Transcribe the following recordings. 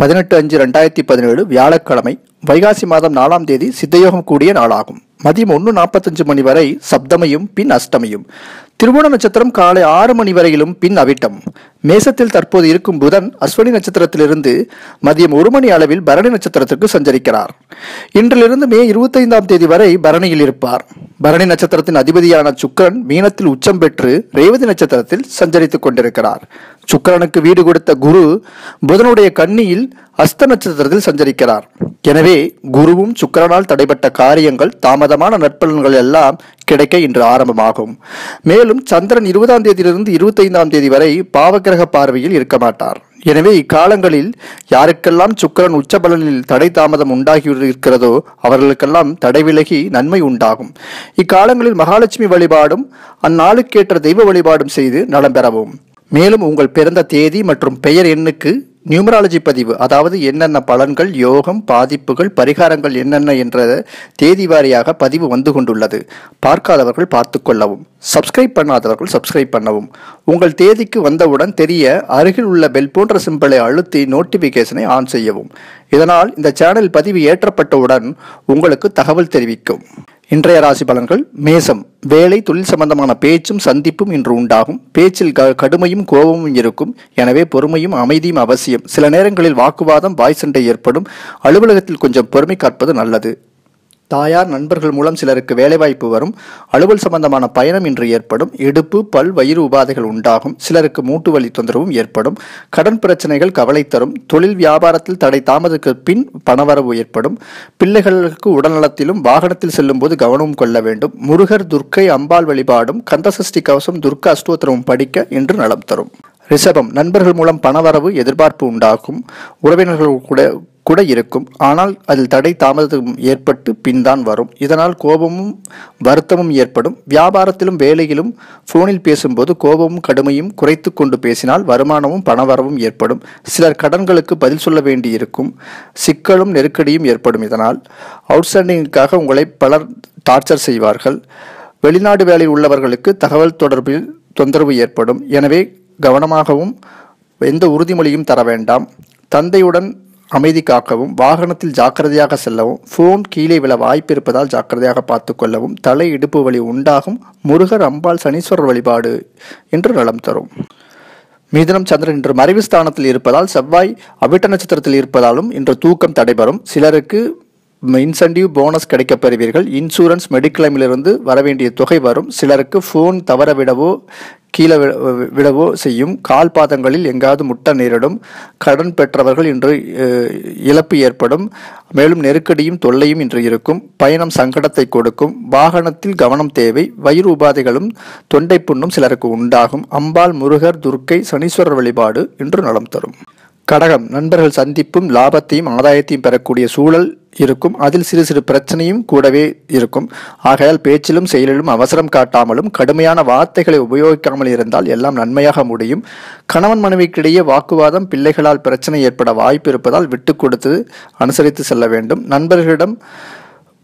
பதினெட்டு அஞ்சு ரெண்டாயிரத்தி பதினேழு வியாழக்கிழமை வைகாசி மாதம் நாலாம் தேதி சித்தயோகம் கூடிய நாளாகும். மதியம் ஒன்று நாற்பத்தஞ்சு மணி வரை சப்தமையும் பின் அஷ்டமியும். திருவோண நட்சத்திரம் காலை ஆறு மணி வரையிலும் பின் அவிட்டம். மேசத்தில் தற்போது இருக்கும் புதன் அஸ்வினி நட்சத்திரத்திலிருந்து மதியம் ஒரு மணி அளவில் பரணி நட்சத்திரத்திற்கு சஞ்சரிக்கிறார். இன்றிலிருந்து மே இருபத்தைந்தாம் தேதி வரை பரணியில் இருப்பார். பரணி நட்சத்திரத்தின் அதிபதியான சுக்கரன் மீனத்தில் உச்சம் பெற்று ரேவதி நட்சத்திரத்தில் சஞ்சரித்துக் கொண்டிருக்கிறார். சுக்கிரனுக்கு வீடு கொடுத்த குரு புதனுடைய கன்னியில் அஸ்த நட்சத்திரத்தில் சஞ்சரிக்கிறார். எனவே குருவும் சுக்கிரனால் தடைப்பட்ட காரியங்கள் தாமதமான நற்பலன்கள் எல்லாம் கிடைக்க இன்று ஆரம்பமாகும். மேலும் சந்திரன் இருபதாம் தேதியிலிருந்து இருபத்தைந்தாம் தேதி வரை பாவகிரக பார்வையில் இருக்க மாட்டார். எனவே இக்காலங்களில் யாருக்கெல்லாம் சுக்கிரன் உச்சபலனில் தடை தாமதம் உண்டாகி இருக்கிறதோ அவர்களுக்கெல்லாம் தடை விலகி நன்மை உண்டாகும். இக்காலங்களில் மகாலட்சுமி வழிபாடும் அந்நாளுக்கேற்ற தெய்வ வழிபாடும் செய்து நலம் பெறவும் மேலும் உங்கள் பிறந்த தேதி மற்றும் பெயர் எண்ணுக்கு நியூமராலஜி பதிவு அதாவது என்னென்ன பலன்கள் யோகம் பாதிப்புகள் பரிகாரங்கள் என்னென்ன என்ற தேதி வாரியாக பதிவு வந்து கொண்டுள்ளது. பார்க்காதவர்கள் பார்த்து கொள்ளவும். சப்ஸ்கிரைப் பண்ணாதவர்கள் சப்ஸ்கிரைப் பண்ணவும். உங்கள் தேதிக்கு வந்தவுடன் தெரிய அருகில் உள்ள பெல் போன்ற சிம்பிளை அழுத்தி நோட்டிபிகேஷனை ஆன் செய்யவும். இதனால் இந்த சேனல் பதிவு ஏற்றப்பட்டவுடன் உங்களுக்கு தகவல் தெரிவிக்கும். இன்றைய ராசி பலன்கள் மேசம். வேலை தொழில் சம்பந்தமான பேச்சும் சந்திப்பும் இன்று உண்டாகும். பேச்சில் க கடுமையும் கோபமும் இருக்கும். எனவே பொறுமையும் அமைதியும் அவசியம். சில நேரங்களில் வாக்குவாதம் வாய் சண்டை ஏற்படும். அலுவலகத்தில் கொஞ்சம் பொறுமை காப்பது நல்லது. தாயார் நண்பர்கள் மூலம் சிலருக்கு வேலைவாய்ப்பு வரும். அலுவல் சம்பந்தமான பயணம் இன்று ஏற்படும். இடுப்பு பல் வயிறு உபாதைகள் உண்டாகும். சிலருக்கு மூட்டு வலி தொந்தரவும் ஏற்படும். கடன் பிரச்சனைகள் கவலை தரும். தொழில் வியாபாரத்தில் தடை தாமதத்துக்கு பின் பணவரவு ஏற்படும். பிள்ளைகளுக்கு உடல்நலத்திலும் வாகனத்தில் செல்லும் போது கவனமும் கொள்ள வேண்டும். முருகர் துர்க்கை அம்பாள் வழிபாடும் கந்தசஷ்டி கவசம் துர்க்க அஷ்டோத்திரமும் படிக்க இன்று நலம் தரும். ரிஷபம் நண்பர்கள் மூலம் பணவரவு எதிர்பார்ப்பு உண்டாகும். உறவினர்கள் கூட கூட இருக்கும். ஆனால் அதில் தடை தாமதம் ஏற்பட்டு பின்தான் வரும். இதனால் கோபமும் வருத்தமும் ஏற்படும். வியாபாரத்திலும் வேலையிலும் ஃபோனில் பேசும்போது கோபமும் கடுமையும் குறைத்து கொண்டு பேசினால் வருமானமும் பணவரவும் ஏற்படும். சிலர் கடன்களுக்கு பதில் சொல்ல வேண்டியிருக்கும். சிக்கலும் நெருக்கடியும் ஏற்படும். இதனால் அவுட்ஸ்டாண்டிங்குக்காக உங்களை பலர் டார்ச்சர் செய்வார்கள். வெளிநாடு வேலை உள்ளவர்களுக்கு தகவல் தொடர்பில் தொந்தரவு ஏற்படும். எனவே கவனமாகவும் எந்த உறுதிமொழியும் தர வேண்டாம். தந்தையுடன் அமைதி காக்கவும் வாகனத்தில் ஜாக்கிரதையாக செல்லவும் ஃபோன் கீழே விழ வாய்ப்பு இருப்பதால் ஜாக்கிரதையாக பார்த்து கொள்ளவும் தலை இடுப்பு வலி உண்டாகும் முருகர் அம்பாள் சனீஸ்வரர் வழிபாடு என்று நலம் தரும். மிதுனம் சந்திரன் இன்று மறைவு ஸ்தானத்தில் இருப்பதால் செவ்வாய் அவிட்ட நட்சத்திரத்தில் இருப்பதாலும் இன்று தூக்கம் தடைபெறும். சிலருக்கு இன்சென்டிவ் போனஸ் கிடைக்கப் பெறுவீர்கள். இன்சூரன்ஸ் மெடிக்ளைமிலிருந்து வரவேண்டிய தொகை வரும். சிலருக்கு ஃபோன் தவறவிடவோ கீழே விடவோ செய்யும். கால் பாதங்களில் எங்காவது முட்ட நேரிடும். கடன் பெற்றவர்கள் இன்று இழப்பு ஏற்படும். மேலும் நெருக்கடியும் தொல்லையும் இன்று இருக்கும். பயணம் சங்கடத்தை கொடுக்கும். வாகனத்தில் கவனம் தேவை. வயிறு உபாதைகளும் தொண்டை புண்ணும் சிலருக்கு உண்டாகும். அம்பாள் முருகர் துர்க்கை சனீஸ்வரர் வழிபாடு இன்று நலம் தரும். கடகம். நண்பர்கள் சந்திப்பும் லாபத்தையும் ஆதாயத்தையும் பெறக்கூடிய சூழல் இருக்கும். அதில் சிறு சிறு பிரச்சனையும் கூடவே இருக்கும். ஆகையால் பேச்சிலும் செயலிலும் அவசரம் காட்டாமலும் கடுமையான வார்த்தைகளை உபயோகிக்காமல் இருந்தால் எல்லாம் நன்மையாக முடியும். கணவன் மனைவிக்கிடையே வாக்குவாதம் பிள்ளைகளால் பிரச்சனை ஏற்பட வாய்ப்பு இருப்பதால் விட்டு கொடுத்து அனுசரித்து செல்ல வேண்டும். நண்பர்களிடம்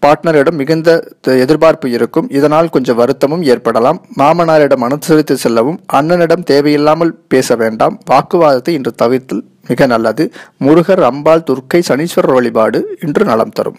பார்ட்னரிடம் மிகுந்த த- எதிர்பார்ப்பு இருக்கும். இதனால் கொஞ்சம் வருத்தமும் ஏற்படலாம். மாமனாரிடம் அனுசரித்து செல்லவும் அண்ணனிடம் தேவையில்லாமல் பேச வேண்டாம். வாக்குவாதத்தை இன்று தவிர்த்து மிக நல்லது. முருகர் அம்பாள் துர்க்கை சனீஸ்வரர் வழிபாடு இன்று நலம் தரும்.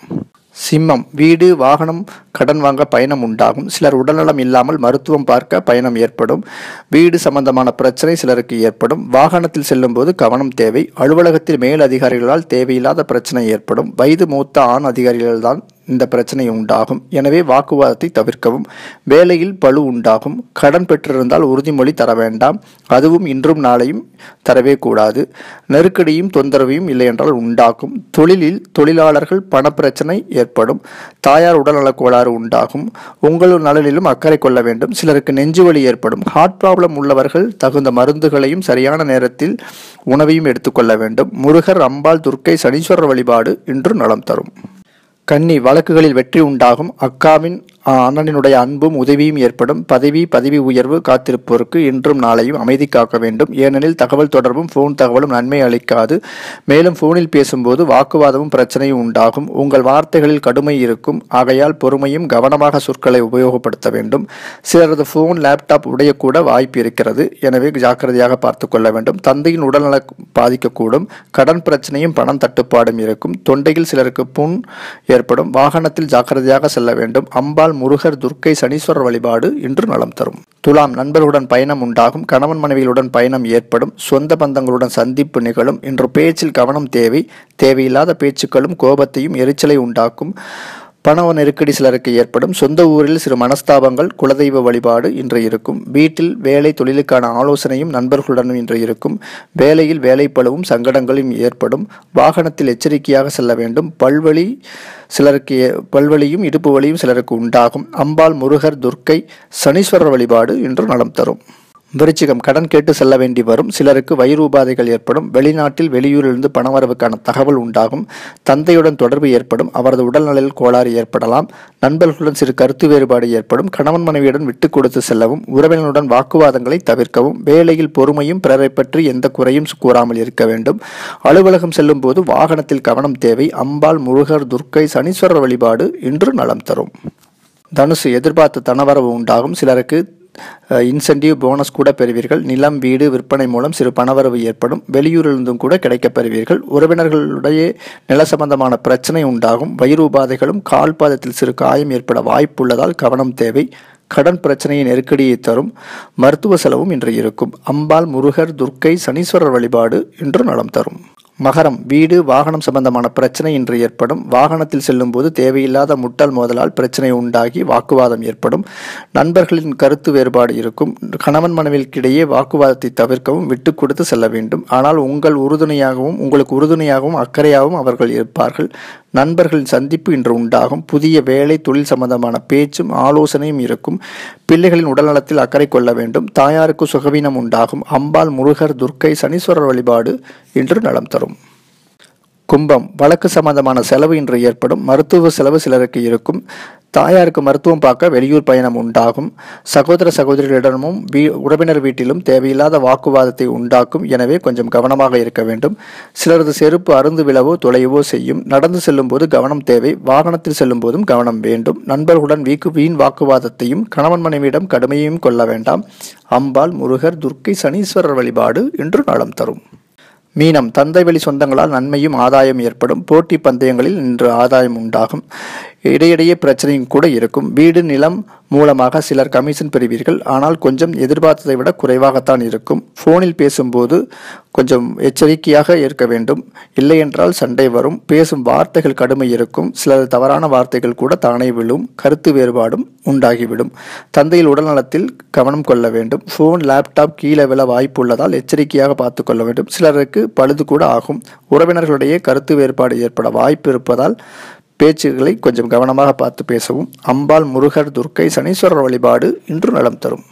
சிம்மம் வீடு வாகனம் கடன் வாங்க பயணம் உண்டாகும். சிலர் உடல்நலம் இல்லாமல் மருத்துவம் பார்க்க பயணம் ஏற்படும். வீடு சம்பந்தமான பிரச்சனை சிலருக்கு ஏற்படும். வாகனத்தில் செல்லும்போது கவனம் தேவை. அலுவலகத்தில் மேல் அதிகாரிகளால் தேவையில்லாத பிரச்சனை ஏற்படும். வயது மூத்த ஆண் அதிகாரிகள்தான் இந்த பிரச்சனை உண்டாகும். எனவே வாக்குவாதத்தை தவிர்க்கவும். வேலையில் பளு உண்டாகும். கடன் பெற்றிருந்தால் உறுதிமொழி தர வேண்டாம். அதுவும் இன்றும் நாளையும் தரவே கூடாது. நெருக்கடியும் தொந்தரவையும் இல்லையென்றால் உண்டாகும். தொழிலில் தொழிலாளர்கள் பணப்பிரச்சனை ஏற்படும். தாயார் உடல்நலக் கோளாறு உண்டாகும். உங்கள் நலனிலும் அக்கறை கொள்ள வேண்டும். சிலருக்கு நெஞ்சுவலி ஏற்படும். ஹார்ட் ப்ராப்ளம் உள்ளவர்கள் தகுந்த மருந்துகளையும் சரியான நேரத்தில் உணவையும் எடுத்துக்கொள்ள வேண்டும். முருகர் அம்பாள் துர்க்கை சனீஸ்வரர் வழிபாடு இன்று நலம் தரும். கன்னி வழக்குகளில் வெற்றி உண்டாகும். அக்காவின் அண்ணனினுடைய அன்பும் உதவியும் ஏற்படும். பதவி பதவி உயர்வு காத்திருப்போருக்கு இன்றும் நாளையும் அமைதி காக்க வேண்டும். ஏனெனில் தகவல் தொடர்பும் ஃபோன் தகவலும் நன்மை அளிக்காது. மேலும் ஃபோனில் பேசும்போது வாக்குவாதமும் பிரச்சனையும் உண்டாகும். உங்கள் வார்த்தைகளில் கடுமை இருக்கும். ஆகையால் பொறுமையும் கவனமாக சொற்களை உபயோகப்படுத்த வேண்டும். சிலரது ஃபோன் லேப்டாப் உடையக்கூட வாய்ப்பு இருக்கிறது. எனவே ஜாக்கிரதையாக பார்த்து கொள்ள வேண்டும். தந்தையின் உடல்நல பாதிக்கக்கூடும். கடன் பிரச்சனையும் பணம் தட்டுப்பாடும் இருக்கும். தொண்டையில் சிலருக்கு புண் ஏற்படும். வாகனத்தில் ஜாக்கிரதையாக செல்ல வேண்டும். அம்பாள் முருகர் துர்க்கை சனீஸ்வரர் வழிபாடு இன்று நலம் தரும். துலாம் நண்பர்களுடன் பயணம் உண்டாகும். கணவன் மனைவிகளுடன் பயணம் ஏற்படும். சொந்த பந்தங்களுடன் சந்திப்பு நிகழும். இன்று பேச்சில் கவனம் தேவை. தேவையில்லாத பேச்சுக்களும் கோபத்தையும் எரிச்சலை உண்டாக்கும். பணவ நெருக்கடி சிலருக்கு ஏற்படும். சொந்த ஊரில் சிறு மனஸ்தாபங்கள் குலதெய்வ வழிபாடு இன்று இருக்கும். வீட்டில் வேலை தொழிலுக்கான ஆலோசனையும் நண்பர்களுடனும் இன்று இருக்கும். வேலையில் வேலைப்பளவும் சங்கடங்களும் ஏற்படும். வாகனத்தில் எச்சரிக்கையாக செல்ல வேண்டும். பல்வழி சிலருக்கு பல்வழியும் இடுப்பு வழியும் சிலருக்கு உண்டாகும். அம்பாள் முருகர் துர்க்கை சனீஸ்வரர் வழிபாடு இன்று நலம் தரும். விருச்சிகம் கடன் கேட்டு செல்ல வேண்டி வரும். சிலருக்கு வயிறு உபாதைகள் ஏற்படும். வெளிநாட்டில் வெளியூரிலிருந்து பணவரவுக்கான தகவல் உண்டாகும். தந்தையுடன் தொடர்பு ஏற்படும். அவரது உடல்நலில் கோளாறு ஏற்படலாம். நண்பர்களுடன் சிறு கருத்து வேறுபாடு ஏற்படும். கணவன் மனைவியுடன் விட்டு கொடுத்து செல்லவும். உறவினருடன் வாக்குவாதங்களை தவிர்க்கவும். வேலையில் பொறுமையும் பிறரை பற்றி எந்த குறையும் கூறாமல் இருக்க வேண்டும். அலுவலகம் செல்லும் போது வாகனத்தில் கவனம் தேவை. அம்பாள் முருகர் துர்க்கை சனீஸ்வரர் வழிபாடு இன்று நலம் தரும். தனுசு எதிர்பார்த்த தனவரவு உண்டாகும். சிலருக்கு இன்சென்டிவ் போனஸ் கூட பெறுவீர்கள். நிலம் வீடு விற்பனை மூலம் சிறு பணவரவு ஏற்படும். வெளியூரிலிருந்தும் கூட கிடைக்கப் பெறுவீர்கள். உறவினர்களுடைய நில சம்பந்தமான பிரச்சனை உண்டாகும். வயிறு உபாதைகளும் கால் பாதத்தில் சிறு காயம் ஏற்பட வாய்ப்புள்ளதால் கவனம் தேவை. கடன் பிரச்சனையை நெருக்கடியை தரும். மருத்துவ செலவும் இன்று இருக்கும். அம்பாள் முருகர் துர்க்கை சனீஸ்வரர் வழிபாடு இன்று நலம் தரும். மகரம் வீடு வாகனம் சம்பந்தமான பிரச்சனை இன்று ஏற்படும். வாகனத்தில் செல்லும்போது தேவையில்லாத முட்டல் மோதலால் பிரச்சனை உண்டாகி வாக்குவாதம் ஏற்படும். நண்பர்களின் கருத்து வேறுபாடு இருக்கும். கணவன் மனைவிக்கிடையே வாக்குவாதத்தை தவிர்க்கவும் விட்டு கொடுத்து செல்ல வேண்டும். ஆனால் உங்கள் உறுதுணையாகவும் உங்களுக்கு உறுதுணையாகவும் அக்கறையாகவும் அவர்கள் இருப்பார்கள். நண்பர்களின் சந்திப்பு இன்று உண்டாகும். புதிய வேலை தொழில் சம்பந்தமான பேச்சும் ஆலோசனையும் இருக்கும். பிள்ளைகளின் உடல்நலத்தில் அக்கறை கொள்ள வேண்டும். தாயாருக்கு சுகவீனம் உண்டாகும். அம்பாள் முருகர் துர்க்கை சனீஸ்வரர் வழிபாடு இன்று நலம் தரும். கும்பம் வழக்கு சம்பந்தமான செலவு இன்று ஏற்படும். மருத்துவ செலவு சிலருக்கு இருக்கும். தாயாருக்கு மருத்துவம் பார்க்க வெளியூர் பயணம் உண்டாகும். சகோதர சகோதரிகளிடமும் வீ உறவினர் வீட்டிலும் தேவையில்லாத வாக்குவாதத்தை உண்டாக்கும். எனவே கொஞ்சம் கவனமாக இருக்க வேண்டும். சிலரது செருப்பு அருந்து விழவோ தொலைவோ செய்யும். நடந்து செல்லும் போது கவனம் தேவை. வாகனத்தில் செல்லும் போதும் கவனம் வேண்டும். நண்பர்களுடன் வீக்கு வீண் வாக்குவாதத்தையும் கணவன் மனைவியிடம் கடுமையையும் கொள்ள வேண்டாம். அம்பாள் முருகர் துர்க்கை சனீஸ்வரர் வழிபாடு இன்று நலம் தரும். மீனம் தந்தை வழி சொந்தங்களால் நன்மையும் ஆதாயம் ஏற்படும். போட்டி பந்தயங்களில் இன்று ஆதாயம் உண்டாகும். இடையிடையே பிரச்சனையும் கூட இருக்கும். வீடு நிலம் மூலமாக சிலர் கமிஷன் பெறுவீர்கள். ஆனால் கொஞ்சம் எதிர்பார்த்ததை விட குறைவாகத்தான் இருக்கும். ஃபோனில் பேசும்போது கொஞ்சம் எச்சரிக்கையாக இருக்க வேண்டும். இல்லையென்றால் சண்டை வரும். பேசும் வார்த்தைகள் கடுமை இருக்கும். சிலர் தவறான வார்த்தைகள் கூட தானே விழும். கருத்து வேறுபாடும் உண்டாகிவிடும். தந்தையில் உடல்நலத்தில் கவனம் கொள்ள வேண்டும். ஃபோன் லேப்டாப் கீழே விழ வாய்ப்பு உள்ளதால் எச்சரிக்கையாக பார்த்து கொள்ள வேண்டும். சிலருக்கு பழுது கூட ஆகும். உறவினர்களுடைய கருத்து வேறுபாடு ஏற்பட வாய்ப்பு இருப்பதால் பேச்சுகளை கொஞ்சம் கவனமாக பார்த்து பேசவும். அம்பாள் முருகர் துர்க்கை சனீஸ்வரர் வழிபாடு இன்று நலம் தரும்.